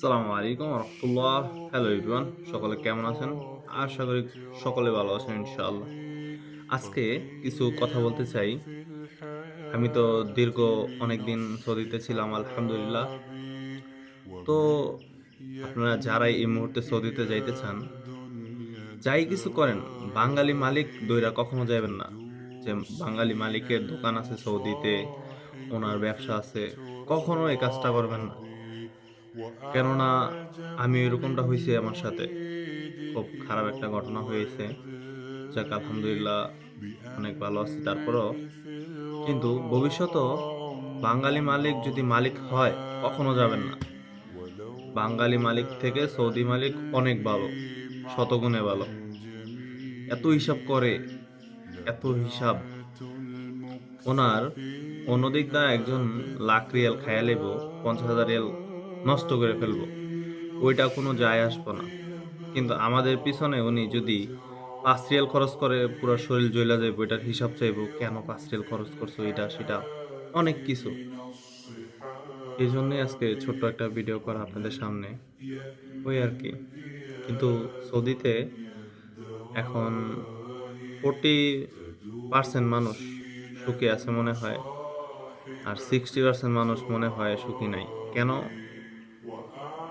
সালামু আলাইকুম রহমতুল্লাহ। Hello everyone সকলে কেমন আছেন? আশা করি সকলে ভালো আছেন ইনশাআল্লাহ। আজকে কিছু কথা বলতে চাই। আমি তো দীর্ঘ অনেক দিন সৌদিতে ছিলাম, আলহামদুলিল্লাহ। তো আপনারা যারা এই মুহূর্তে সৌদিতে যাইতে চান, যাই কিছু করেন, বাঙালি মালিক দইরা কখনো যাবেন না। যে বাঙালি মালিকের দোকান আছে সৌদিতে, ওনার ব্যবসা আছে, কখনো এই কাজটা করবেন না। কেননা আমি এরকমটা হয়েছে আমার সাথে। খুব খারাপ একটা ঘটনা হয়েছে। যাক, আলহামদুলিল্লাহ, অনেক ভালো আছি। তারপরও কিন্তু ভবিষ্যতেও বাঙালি মালিক যদি মালিক হয়, কখনো যাবেন না। বাঙালি মালিক থেকে সৌদি মালিক অনেক ভালো, শতগুণে ভালো। এত হিসাব করে, এত হিসাব। ওনার অন্যদিক দা একজন লাখ রিয়াল খায়া লেব পঞ্চাশ হাজার রিয়াল নষ্ট করে ফেলব। ওইটা কোনো যায় আসব না। কিন্তু আমাদের পিছনে উনি যদি পাঁচ রিয়াল খরচ করে, পুরো শরীর জ্বলা যাইব, এটার হিসাব চাইব, কেন পাঁচ রিয়াল খরচ করছ এটা, সেটা, অনেক কিছু। এই জন্যই আজকে ছোট্ট একটা ভিডিও করা আপনাদের সামনে। ওই আর কি। কিন্তু সৌদিতে এখন ফোরটি পার্সেন্ট মানুষ সুখী আছে মনে হয়, আর সিক্সটি পার্সেন্ট মানুষ মনে হয় সুখী নাই। কেন?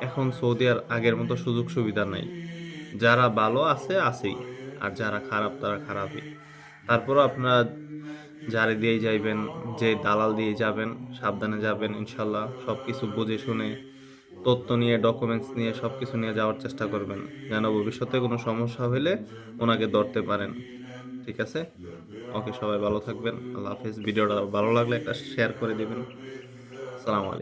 এখন সৌদি আর আগের মতো সুযোগ সুবিধা নাই। যারা ভালো আছে, আছেই। আর যারা খারাপ, তারা খারাপই। তারপর আপনারা যারে দিয়ে যাইবেন, যে দালাল দিয়ে যাবেন, সাবধানে যাবেন, ইনশাল্লাহ সব কিছু বুঝে শুনে, তথ্য নিয়ে ডকুমেন্টস নিয়ে সব কিছু নিয়ে যাওয়ার চেষ্টা করবেন। যেন ভবিষ্যতে কোনো সমস্যা হলে ওনাকে ধরতে পারেন। ঠিক আছে? ওকে, সবাই ভালো থাকবেন। আল্লাহ হাফিজ। ভিডিওটা ভালো লাগলে একটা শেয়ার করে দেবেন। সালাম আলাইকুম।